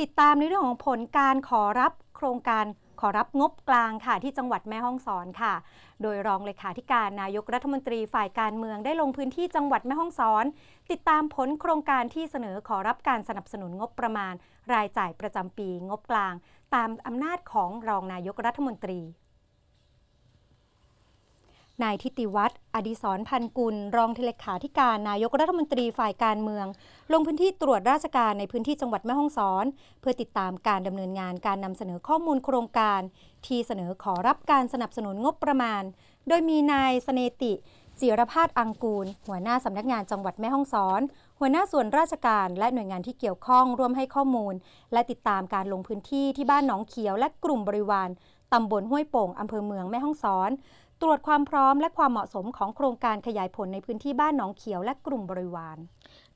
ติดตามในเรื่องของผลการขอรับโครงการขอรับงบกลางค่ะที่จังหวัดแม่ฮ่องสอนค่ะ โดยรองเลขาธิการนายกรัฐมนตรีฝ่ายการเมืองได้ลงพื้นที่จังหวัดแม่ฮ่องสอน ติดตามผลโครงการที่เสนอขอรับการสนับสนุนงบประมาณ รายจ่ายประจำปีงบกลาง ตามอำนาจของรองนายกรัฐมนตรี นายทิติวัฒน์อดิศรพันกุล รองเลขาธิการนายกรัฐมนตรีฝ่ายการเมือง ลงพื้นที่ตรวจราชการในพื้นที่จังหวัดแม่ฮ่องสอน เพื่อติดตามการดำเนินงานการนำเสนอข้อมูลโครงการ ที่เสนอขอรับการสนับสนุนงบประมาณ โดยมีนายสเนติจิรพาสอังกูล หัวหน้าสำนักงานจังหวัดแม่ฮ่องสอน หัวหน้าส่วนราชการและหน่วยงานที่เกี่ยวข้องร่วมให้ข้อมูล และติดตามการลงพื้นที่ที่บ้านหนองเขียวและกลุ่มบริวารตำบลห้วยโป่งอำเภอเมืองแม่ฮ่องสอน ตรวจความพร้อมและความเหมาะสมของโครงการขยายผลในพื้นที่บ้านหนองเขียวและกลุ่มบริวาร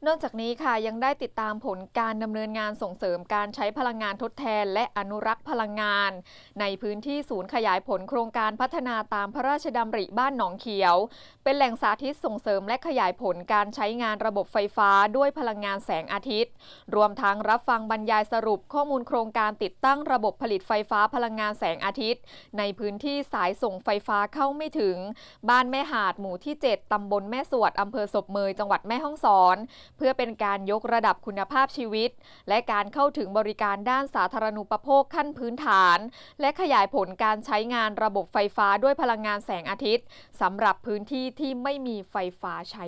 นอกจากนี้ค่ะยังได้ติดตามผลการดำเนินงานส่งเสริมการใช้พลังงานทดแทน และอนุรักษ์พลังงาน ในพื้นที่ศูนย์ขยายผลโครงการพัฒนาตามพระราชดำริบ้านหนองเขียว เป็นแหล่งสาธิตส่งเสริมและขยายผลการใช้งานระบบไฟฟ้าด้วยพลังงานแสงอาทิตย์ รวมทั้งรับฟังบรรยายสรุปข้อมูลโครงการติดตั้งระบบผลิตไฟฟ้าพลังงานแสงอาทิตย์ ในพื้นที่สายส่งไฟฟ้าเข้าไม่ถึง บ้านแม่หาดหมู่ที่ 7ตำบลแม่สวดอำเภอศพเมยจังหวัดแม่ฮ่องสอน เพื่อเป็นการยกระดับคุณภาพชีวิต และการเข้าถึงบริการด้านสาธารณูปโภคขั้นพื้นฐาน และขยายผลการใช้งานระบบไฟฟ้าด้วยพลังงานแสงอาทิตย์สำหรับพื้นที่ที่ไม่มีไฟฟ้าใช้